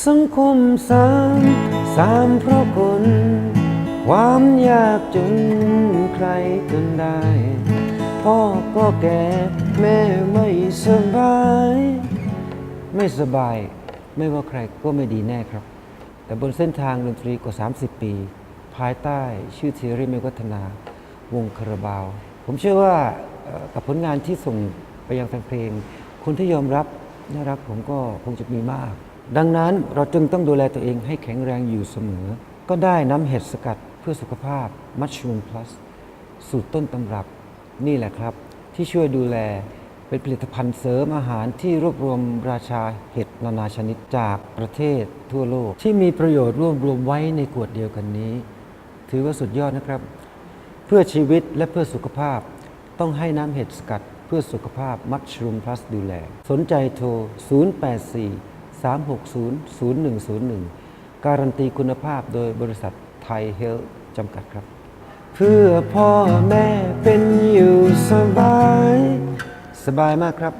สังคมสามสามเพราะคน ความยากจนใครทนได้ พ่อก็แก่แม่ไม่สบาย ไม่สบาย ไม่ว่าใครก็ไม่ดีแน่ครับ แต่บนเส้นทางดนตรีกว่า 30 ปี ภายใต้ชื่อเทอรี่เมวัฒนาวงคาราบาว ผมเชื่อว่ากับผลงานที่ส่งไปยังแฟนเพลง คนที่ยอมรับน่ารักผมก็คงจะมีมาก ดังนั้นเราจึงต้องดูแลตัวเองให้แข็งแรงอยู่เสมอ ก็ได้น้ำเห็ดสกัดเพื่อสุขภาพมัช r ูมพลัสสูตรต้นตำรับ นี่แหละครับ ที่ช่วยดูแลเป็นผลิตภัณฑ์เสริมอาหารที่รวบรวมราชาเห็ดนานาชนิดจากประเทศทั่วโลก ที่มีประโยชน์รวบรวมไว้ในขวดเดียวกันนี้ ถือว่าสุดยอดนะครับ เพื่อชีวิตและเพื่อสุขภาพ ต้องให้น้ำเห็ดสกัดเพื่อสุขภาพมัชรูมพลัสดูแล สนใจโทร 084 360 0101 การันตีคุณภาพโดยบริษัทไทยเฮลจำกัดครับ เพื่อพ่อแม่เป็นอยู่สบาย สบายมากครับ